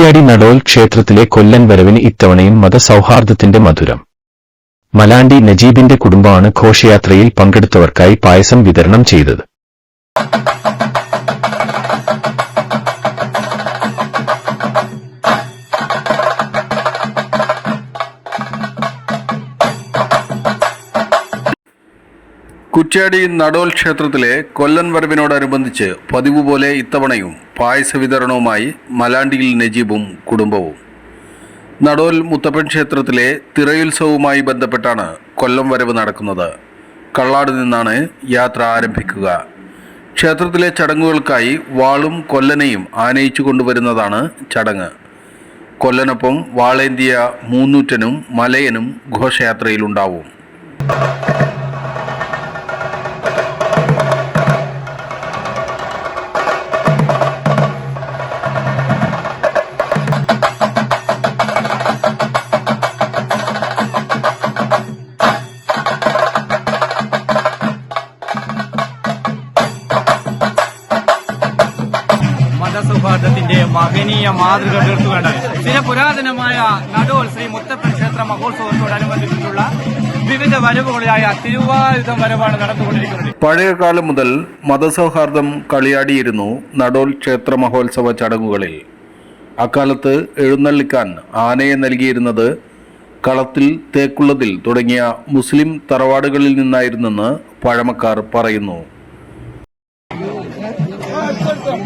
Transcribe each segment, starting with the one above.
കുറ്റ്യാടി നടോൽ ക്ഷേത്രത്തിലെ കൊല്ലൻ വരവിന് ഇത്തവണയും മതസൗഹാർദ്ദത്തിന്റെ മധുരം. മലാണ്ടി നജീബിന്റെ കുടുംബമാണ് ഘോഷയാത്രയിൽ പങ്കെടുത്തവർക്കായി പായസം വിതരണം ചെയ്തത്. കുറ്റ്യാടി നടോൽ ക്ഷേത്രത്തിലെ കൊല്ലൻ വരവിനോടനുബന്ധിച്ച് പതിവുപോലെ ഇത്തവണയും പായസ വിതരണവുമായി മലാണ്ടിയിൽ നജീബും കുടുംബവും. നടോൽ മുത്തപ്പൻ ക്ഷേത്രത്തിലെ തിറയുത്സവവുമായി ബന്ധപ്പെട്ടാണ് കൊല്ലം വരവ് നടക്കുന്നത്. കള്ളാട് നിന്നാണ് യാത്ര ആരംഭിക്കുക. ക്ഷേത്രത്തിലെ ചടങ്ങുകൾക്കായി വാളും കൊല്ലനെയും ആനയിച്ചു കൊണ്ടുവരുന്നതാണ് ചടങ്ങ്. കൊല്ലനൊപ്പം വാളേന്തിയ മൂന്നൂറ്റനും മലയനും ഘോഷയാത്രയിലുണ്ടാവും. മതസൗഹാർദ്ദത്തിന്റെ മഹനീയ മാതൃക തീർത്തുകൊണ്ട് ചില പുരാതനമായ നടോൽ ശ്രീ മുത്തപ്പൻ ക്ഷേത്ര മഹോത്സവത്തോടനുബന്ധിച്ചിട്ടുള്ള വിവിധ വരവുകളായ തിരുവായുധം വരവാണ് നടന്നുകൊണ്ടിരിക്കുന്നത്. പഴയകാലം മുതൽ മതസൗഹാർദ്ദം കളിയാടിയിരുന്നു നടോൽ ക്ഷേത്ര മഹോത്സവ ചടങ്ങുകളിൽ. അക്കാലത്ത് എഴുന്നള്ളിക്കാൻ ആനയെ നൽകിയിരുന്നത് കളത്തിൽ തേക്കുള്ളതിൽ തുടങ്ങിയ മുസ്ലിം തറവാടുകളിൽ നിന്നായിരുന്നെന്ന് പഴമക്കാർ പറയുന്നു.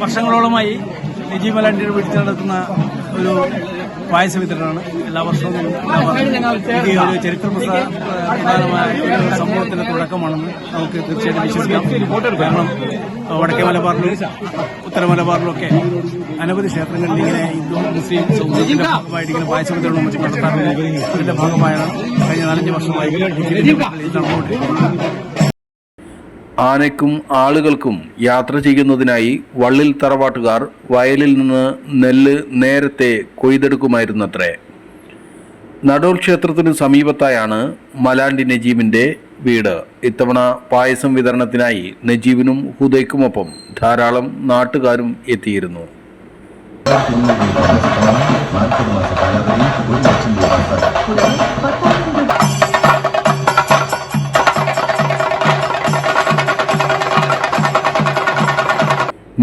വർഷങ്ങളോളമായി നജീബ് അലാണ്ടിയുടെ വീട്ടിൽ നടത്തുന്ന ഒരു പായസ വിതരണമാണ് എല്ലാ വർഷവും ഈ ഒരു ചരിത്ര പ്രധാനമായ സംഭവത്തിന്റെ തുടക്കമാണെന്ന് നമുക്ക് തീർച്ചയായിട്ടും വിശ്വസിക്കാം. കാരണം വടക്കേ മലബാറിലും ഉത്തര മലബാറിലൊക്കെ അനവധി ക്ഷേത്രങ്ങളിൽ ഇങ്ങനെ ഹിന്ദു മുസ്ലിം സൗഹൃദത്തിന്റെ ഭാഗമായിട്ട് ഇങ്ങനെ പായസ വിതരണം മറ്റും നടത്താറുണ്ട്. അതിന്റെ ഭാഗമായാണ് കഴിഞ്ഞ നാലഞ്ച് വർഷമായി നടന്നുകൊണ്ടിരിക്കുന്നത്. ആനയ്ക്കും ആളുകൾക്കും യാത്ര ചെയ്യുന്നതിനായി വള്ളിൽ തറവാട്ടുകാർ വയലിൽ നിന്ന് നെല്ല് നേരത്തെ കൊയ്തെടുക്കുമായിരുന്നത്രേ. നടൂർ ക്ഷേത്രത്തിന് സമീപത്തായാണ് മലാണ്ടി നജീബിന്റെ വീട്. ഇത്തവണ പായസം വിതരണത്തിനായി നജീബിനും ഹുദയ്ക്കുമൊപ്പം ധാരാളം നാട്ടുകാരും എത്തിയിരുന്നു.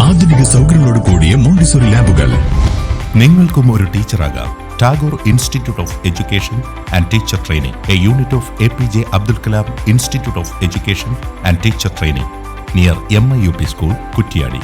ആധുനിക സൗകര്യങ്ങളോട് കൂടിയ മോണ്ടിസോറി ലാബുകൾ. നിങ്ങൾക്കും ഒരു ടീച്ചറാകാം. Tagore institute of education and teacher training. A unit of A P J Abdul Kalam institute of education and teacher training. Near M I U P school Kuttiadi.